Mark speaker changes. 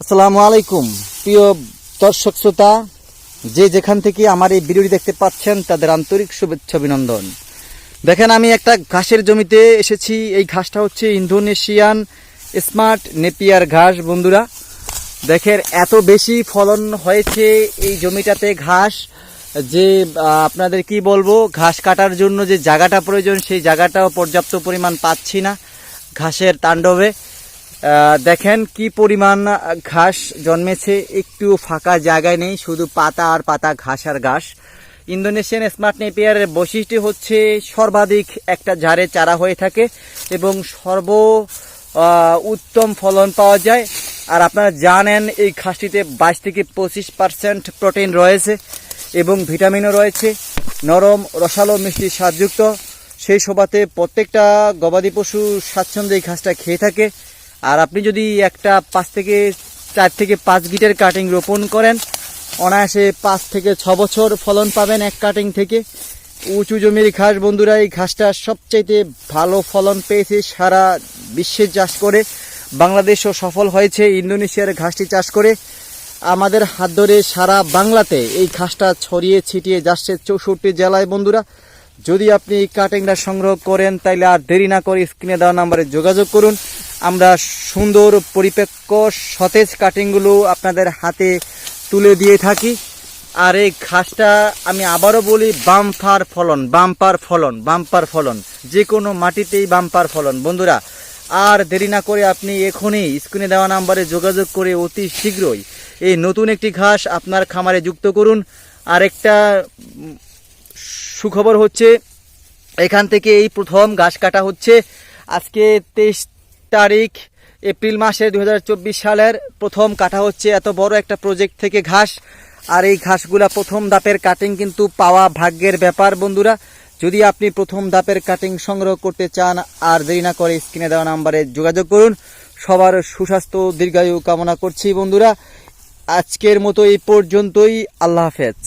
Speaker 1: আসসালামু আলাইকুম। প্রিয় দর্শক শ্রোতা, যে যেখান থেকে আমার এই ভিডিওটি দেখতে পাচ্ছেন, তাদের আন্তরিক শুভেচ্ছা অভিনন্দন। দেখেন, আমি একটা ঘাসের জমিতে এসেছি। এই ঘাসটা হচ্ছে ইন্দোনেশিয়ান স্মার্ট নেপিয়ার ঘাস, বন্ধুরা। দেখেন, এত বেশি ফলন হয়েছে এই জমিটাতে ঘাস যে আপনাদের কি বলব, ঘাস কাটার জন্য যে জায়গাটা প্রয়োজন, সেই জায়গাটাও পর্যাপ্ত পরিমাণ পাচ্ছি না ঘাসের তাণ্ডবে। দেখেন কি পরিমাণ ঘাস জন্মেছে। একটু ফাঁকা জায়গায় নেই, শুধু পাতা আর পাতা, ঘাস আর ঘাস। ইন্দোনেশিয়ান স্মার্ট নেপিয়ারের বৈশিষ্ট্য হচ্ছে সর্বাধিক একটা ঝাড়ে চারা হয়ে থাকে এবং সর্ব উত্তম ফলন পাওয়া যায়। আর আপনারা জানেন, এই ঘাসটিতে বাইশ থেকে পঁচিশ পার্সেন্ট প্রোটিন রয়েছে এবং ভিটামিনও রয়েছে। নরম, রসালো মিষ্টি স্বাদযুক্ত। সেই সবাতে প্রত্যেকটা গবাদি পশু স্বাচ্ছন্দ্যে এই ঘাসটা খেয়ে থাকে। আর আপনি যদি একটা পাঁচ থেকে চার থেকে পাঁচ গিটের কাটিং রোপণ করেন, অনায়াসে পাঁচ থেকে ছ বছর ফলন পাবেন এক কাটিং থেকে। উঁচু জমির ঘাস, বন্ধুরা, এই ঘাসটা সবচাইতে ভালো ফলন পেয়েছে সারা বিশ্বে চাষ করে। বাংলাদেশও সফল হয়েছে ইন্দোনেশিয়ার ঘাসটি চাষ করে। আমাদের হাত ধরে সারা বাংলাতে এই ঘাসটা ছড়িয়ে ছিটিয়ে যাচ্ছে চৌষট্টি জেলায়, বন্ধুরা। যদি আপনি এই কাটিংটা সংগ্রহ করেন, তাইলে আর দেরি না করে স্ক্রিনে দেওয়া নাম্বারে যোগাযোগ করুন। আমরা সুন্দর পরিপক্ক সতেজ কাটিংগুলো আপনাদের হাতে তুলে দিয়ে থাকি। আর এই ঘাসটা আমি আবারও বলি, বাম্পার ফলন বাম্পার ফলন বাম্পার ফলন। যে কোনো মাটিতেই বাম্পার ফলন। বন্ধুরা, আর দেরি না করে আপনি এখনই স্ক্রিনে দেওয়া নাম্বারে যোগাযোগ করে অতি শীঘ্রই এই নতুন একটি ঘাস আপনার খামারে যুক্ত করুন। আর একটা সুখবর হচ্ছে, এখান থেকে এই প্রথম ঘাস কাটা হচ্ছে। আজকে তেইশ তারিখ এপ্রিল মাসের দুই সালের প্রথম কাটা হচ্ছে এত বড় একটা প্রজেক্ট থেকে ঘাস। আর এই ঘাসগুলা প্রথম দাপের কাটিং কিন্তু পাওয়া ভাগ্যের ব্যাপার বন্ধুরা। যদি আপনি প্রথম দাপের কাটিং সংগ্রহ করতে চান আর দেরি না করে স্ক্রিনে দেওয়া নাম্বারে যোগাযোগ করুন। সবার সুস্বাস্থ্য, দীর্ঘায়ু কামনা করছি বন্ধুরা। আজকের মতো এই পর্যন্তই। আল্লাহ হাফেজ।